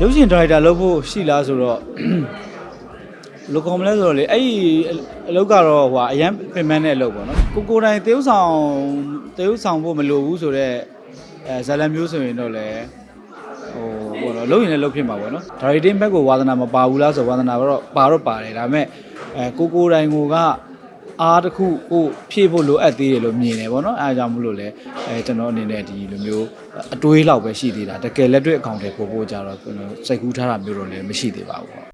ရုပ်ရှင်ဒါရိုက်တာလုပ်ဖို့ရှိလားဆိုတော့ဘယ်လိုကောင်းမလဲဆိုတော့လေအဲ့ဒီအလုပ်ကတော့ဟိုအရန်ပင်ပန်းတဲ့အလုပ်ပေါ့နော်ကိုကိုယ်တိုင်တေးဥဆောင်တေးဥဆောင်ဖို့မလိုဘူးဆိုတော့အဲဇာလန်မျိုးဆိုရင်တော့လေဟိုဘောနော်လုပ်ရင်လည်းလုပ်ဖြစ်မှာပေါ့နော်ဒါရိုက်တင်ဘက်ကိုဝါသနာမပါဘူးလားဆိုဝါသနာတော့ပါတော့ပါတယ်ဒါပေမဲ့အဲကိုကိုယ်တိုင်ကိုက အားတစ်ခုကိုဖြည့်ဖို့လိုအပ်သေးတယ်လို့မြင်တယ်ပေါ့နော်အဲဒါကြောင့်မလို့လေအဲကျွန်တော်အနေနဲ့ဒီလိုမျိုးအတွေးလောက်ပဲရှိသေးတာတကယ်လက်တွေ့အကောင့်တွေပို့ဖို့ကြတော့ကျွန်တော်စိတ်ကူးထားတာမျိုးတော့လည်းမရှိသေးပါဘူးပေါ့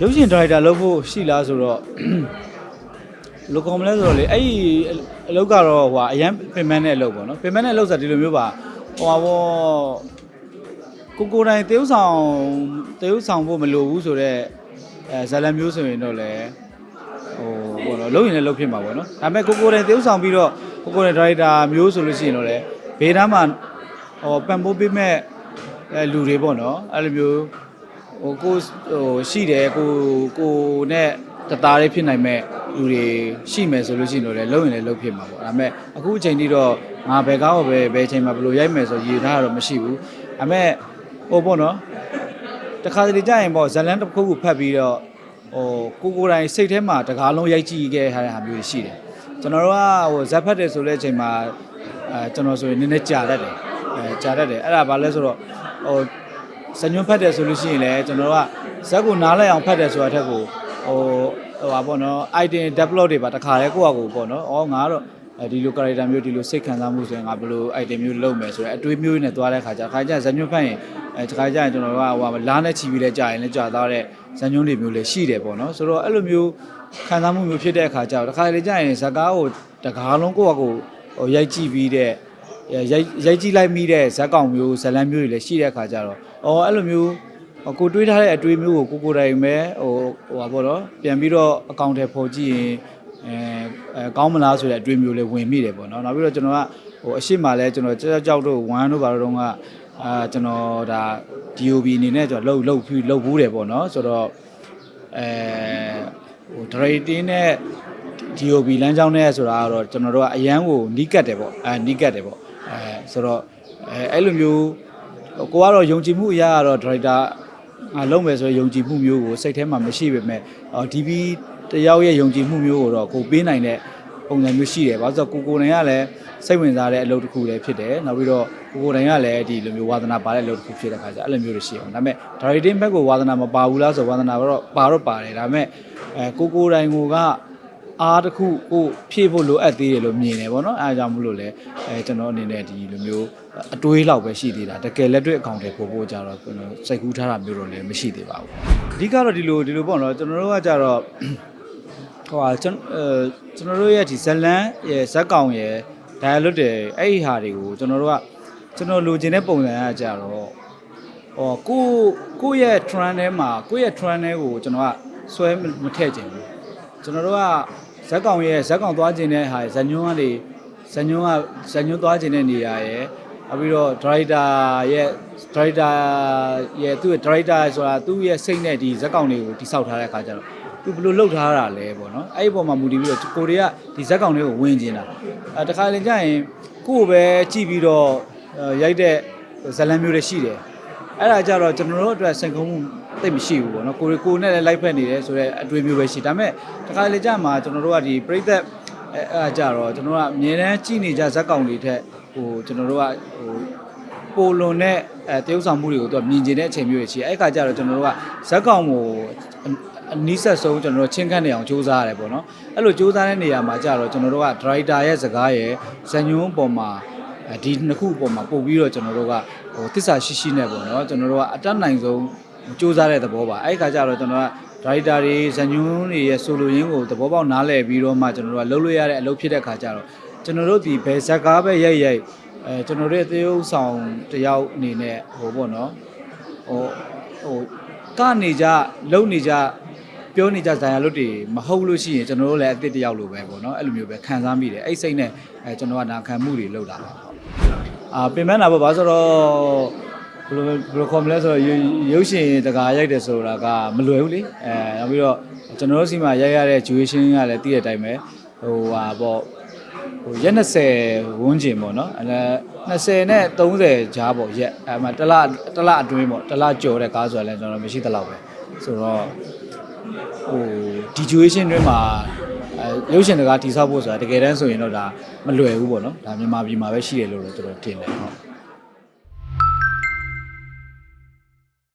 ရုပ်ရှင်ဒါရိုက်တာလုပ်ဖို့ရှိလားဆိုတော့ဘယ်လိုကောင်းမလဲဆိုတော့လေအဲ့ဒီအလုပ်ကတော့ဟိုအရန်ပင်ပန်းတဲ့အလုပ်ပေါ့နော်ပင်ပန်းတဲ့အလုပ်ဆိုတာဒီလိုမျိုးပါဟိုပါဘောကိုကိုယ်တိုင်တေးဥဆောင်တေးဥဆောင်ဖို့မလိုဘူးဆိုတော့ အဲဇာလန်မျိုးဆိုရင်တော့လေဟိုဘောနော်လုပ်ရင်လည်းလုပ်ဖြစ်မှာပေါ့နော်ဒါပေမဲ့ကိုကိုယ်တိုင်တေးဥဆောင်ပြီးတော့ကိုကိုယ်တိုင်ဒါရိုက်တာမျိုးဆိုလို့ရှိရင်တော့လေဘေးနားမှာဟိုပံပိုးပေးမဲ့အဲလူတွေပေါ့နော်အဲ့လိုမျိုးဟိုကိုဟိုရှိတယ်ကိုကိုနဲ့တသားလေးဖြစ်နိုင်မဲ့လူတွေရှိမယ်ဆိုလို့ရှိရင်တော့လည်းလုံးရင်လည်းလုံးဖြစ်မှာပေါ့ဒါပေမဲ့အခုအချိန်ထိတော့ငါဘယ်ကားကိုပဲဘယ်အချိန်မှာဘယ်လိုရိုက်မယ်ဆိုရည်ထားတာတော့မရှိဘူးဒါပေမဲ့ဟိုပေါ့နော် တခါတလေကြာရင်ပေါ့ဇလန်တစ်ခုခုဖတ်ပြီးတော့ဟိုကိုကိုယ်တိုင်စိတ်ထဲမှာတကားလုံးရိုက်ကြည့်ခဲ့ရတဲ့ဟာမျိုးတွေရှိတယ်ကျွန်တော်တို့ကဟိုဇက်ဖတ်တယ်ဆိုတဲ့အချိန်မှာအဲကျွန်တော်ဆိုရင်နည်းနည်းကြာတတ်တယ်အဲကြာတတ်တယ်အဲ့ဒါဘာလဲဆိုတော့ဟိုစညွန်းဖတ်တယ်ဆိုလို့ရှိရင်လည်းကျွန်တော်တို့ကဇက်ကိုနားလိုက်အောင်ဖတ်တယ်ဆိုတာထက်ကိုဟိုဟိုပါပေါ့နော် item develop တွေပါတခါလဲကိုယ့်အကူပေါ့နော်။အော်ငါကတော့ အဲဒီလို character မျိုးဒီလိုစိတ်ခံစားမှုဆိုရင်ငါဘယ်လို item မျိုးလုပ်မယ်ဆိုတော့အတွေးမျိုးနဲ့သွားတဲ့ခါကျခါကျဇညွန်းဖတ်ရင်အဲတခါကျရင်ကျွန်တော်တို့ကဟိုပါလားနဲ့ချီပြီးလဲကြာရင်လဲကြာသွားတဲ့ဇညွန်းတွေမျိုးလည်းရှိတယ်ပေါ့နော်။ဆိုတော့အဲ့လိုမျိုးခံစားမှုမျိုးဖြစ်တဲ့အခါကျတော့တခါလေကြာရင်ဇကားကိုတကားလုံးကိုယ့်အကူဟိုရိုက်ကြည့်ပြီးတဲ့ရိုက်ရိုက်ကြည့်လိုက်မိတဲ့ဇက်ကောင်မျိုးဇလန်မျိုးတွေလည်းရှိတဲ့အခါကျတော့အော်အဲ့လိုမျိုးကိုတွေးထားတဲ့အတွေးမျိုးကိုကိုကိုယ်တိုင်ပဲဟိုဟိုပါပေါ့နော်ပြန်ပြီးတော့အကောင့်ထဲပေါ်ကြည့်ရင် အဲအဲကောင်းမလားဆိုတဲ့အတွေးမျိုးလည်းဝင်မိတယ်ပေါ့နော်နောက်ပြီးတော့ကျွန်တော်ကဟိုအရှိမလဲကျွန်တော်ကြောက်ကြောက်တို့ဝမ်းတို့ဘာလို့တော့ကအာကျွန်တော်ဒါ DOB အနေနဲ့ကျွန်တော်လှုပ်လှုပ်ပြီးလှုပ်ဘူးတယ်ပေါ့နော်ဆိုတော့အဲဟို trading နဲ့ DOB လမ်းကြောင်းနဲ့ဆိုတာကတော့ကျွန်တော်တို့ကအရန်ကိုနီးကတ်တယ်ပေါ့အဲနီးကတ်တယ်ပေါ့အဲဆိုတော့အဲအဲ့လိုမျိုးကိုကတော့ယုံကြည်မှုအရာကတော့ director ငါလုံးမယ်ဆိုရင်ယုံကြည်မှုမျိုးကိုစိတ်ထဲမှာမရှိပေမဲ့အော် DB တယောက်ရဲ့ယုံကြည်မှုမျိုးကိုတော့ကိုပေးနိုင်တဲ့ပုံစံမျိုးရှိတယ်။ဘာလို့ဆိုတော့ကိုကိုနိုင်ကလည်းစိတ်ဝင်စားတဲ့အလုပ်တစ်ခုလည်းဖြစ်တယ်။နောက်ပြီးတော့ကိုကိုနိုင်ကလည်းဒီလိုမျိုးဝါသနာပါတဲ့အလုပ်တစ်ခုဖြစ်တဲ့ခါကျအဲ့လိုမျိုးတွေရှိအောင်။ဒါပေမဲ့ directing ဘက်ကိုဝါသနာမပါဘူးလားဆိုဝါသနာတော့ပါတော့ပါတယ်။ဒါပေမဲ့အဲကိုကိုနိုင်ကိုကအားတစ်ခုကိုဖြည့်ဖို့လိုအပ်သေးတယ်လို့မြင်တယ်ပေါ့နော်အဲအကြောင်းမလို့လဲအဲကျွန်တော်အနေနဲ့ဒီလိုမျိုးအတွေးလောက်ပဲရှိသေးတာတကယ်လက်တွေ့အကောင့်တွေပို့ဖို့ကြတော့ကျွန်တော်စိတ်ကူးထားတာမျိုးတော့လည်းမရှိသေးပါဘူးအဓိကတော့ဒီလိုဒီလိုပေါ့နော်ကျွန်တော်တို့ကကြတော့ ဟိုဟာကျွန်အဲကျွန်တော်တို့ရဲ့ဒီဇလန်ရဲ့ဇက်ကောင်ရဲ့ dialogue တွေအဲ့ဒီဟာတွေကိုကျွန်တော်တို့ကကျွန်တော်လိုချင်တဲ့ပုံစံကကြတော့ဟောကိုကိုရဲ့ trend ထဲမှာကိုရဲ့ trend ထဲကိုကျွန်တော်ကဆွဲမထည့်ချင်ဘူးကျွန်တော်တို့ကဇက်ကောင်ရဲ့ဇက်ကောင်သွားခြင်းတဲ့ဟာဇက်ညွန်းကနေဇက်ညွန်းကဇက်ညွန်းသွားခြင်းတဲ့နေရာရဲ့နောက်ပြီးတော့ director ရဲ့ director ရဲ့သူ့ရဲ့ director ဆိုတာသူ့ရဲ့စိတ်နဲ့ဒီဇက်ကောင်တွေကိုတိဆောက်ထားတဲ့အခါကျတော့ သူဘယ်လိုလုပ်ထားတာလဲပေါ့နော်အဲ့ဒီပုံမှာမူတည်ပြီးတော့ကိုတွေကဒီဇက်ကောင်တွေကိုဝင်ကျင်တာအဲတခါလေကြာရင်ကိုယ့်ကိုပဲကြည့်ပြီးတော့အဲရိုက်တဲ့ဇလန်မျိုးတွေရှိတယ်အဲ့ဒါကြတော့ကျွန်တော်တို့အတွက်စိတ်ကုန်းမှုသိပ်မရှိဘူးပေါ့နော်ကိုရီကိုနဲ့လည်းလိုက်ဖက်နေတယ်ဆိုတော့အတွေ့အမျိုးပဲရှိဒါပေမဲ့တခါလေကြာမှာကျွန်တော်တို့ကဒီပြိသက်အဲအဲ့ဒါကြတော့ကျွန်တော်တို့ကအမြဲတမ်းကြည့်နေကြဇက်ကောင်တွေထက်ဟိုကျွန်တော်တို့ကဟိုပိုလွန်တဲ့အဲတရုပ်ဆောင်မှုတွေကိုသူကမြင်ကျင်တဲ့အချိန်မျိုးတွေရှိတယ်အဲ့ခါကျတော့ကျွန်တော်တို့ကဇက်ကောင်ကို အနီးဆက်ဆုံးကျွန်တော်တို့ချင်းခန့်နေအောင်စူးစမ်းရတယ်ပေါ့နော်အဲ့လိုစူးစမ်းတဲ့နေရာမှာကျတော့ကျွန်တော်တို့ကဒရိုက်တာရဲ့စကားရဲ့ဇန်ညွန်းပေါ်မှာဒီနှစ်ခုပေါ်မှာပို့ပြီးတော့ကျွန်တော်တို့ကဟိုတစ္ဆာရှိရှိနဲ့ပေါ့နော်ကျွန်တော်တို့ကအတတ်နိုင်ဆုံးစူးစမ်းတဲ့သဘောပါအဲ့ခါကျတော့ကျွန်တော်ကဒရိုက်တာတွေဇန်ညွန်းတွေရဲ့ဆိုလိုရင်းကိုသဘောပေါက်နားလည်ပြီးတော့မှကျွန်တော်တို့ကလှုပ်လို့ရတဲ့အလုပ်ဖြစ်တဲ့ခါကျတော့ကျွန်တော်တို့ဒီဘယ်ဇက်ကားပဲရိုက်ရိုက်အဲကျွန်တော်တို့ရဲ့သေယုပ်ဆောင်တယောက်အနေနဲ့ဟိုပေါ့နော်ဟိုဟိုကနေကြလုံနေကြ ပြောနေကြဇာယာလွတ်တွေမဟုတ်လို့ရှိရင်ကျွန်တော်တို့လည်းအစ်စ်တယောက်လိုပဲပေါ့နော်အဲ့လိုမျိုးပဲခံစားမိတယ်အဲ့စိတ်နဲ့အဲကျွန်တော်ကနာခံမှုတွေလုပ်တာပါဟုတ်အာပင်ပန်းတာပေါ့ဘာဆိုတော့ဘယ်လိုဘယ်လိုခေါ်မလဲဆိုတော့ရုပ်ရုပ်ရှင်တကာရိုက်တယ်ဆိုတာကမလွယ်ဘူးလေအဲနောက်ပြီးတော့ကျွန်တော်တို့စီမှာရိုက်ရတဲ့ duration ကလည်းတည့်တဲ့အတိုင်းပဲဟိုဟာပေါ့ဟိုရက်20ဝန်းကျင်ပေါ့နော်အဲ20နဲ့30ကြားပေါ့ရက်အဲမှာတစ်လတစ်လအတွင်းပေါ့တစ်လကြော်တဲ့ကားဆိုရင်လည်းကျွန်တော်မရှိသလောက်ပဲဆိုတော့ ဟိုဒီ situation တွင်းမှာအဲရုပ်ရှင်တကားတိဆောက်ဖို့ဆိုတာတကယ်တမ်းဆိုရင်တော့ဒါမလွယ်ဘူးပေါ့နော်ဒါမြန်မာပြည်မှာပဲရှိတယ်လို့တော့ကျွန်တော်ထင်တယ်ဟုတ်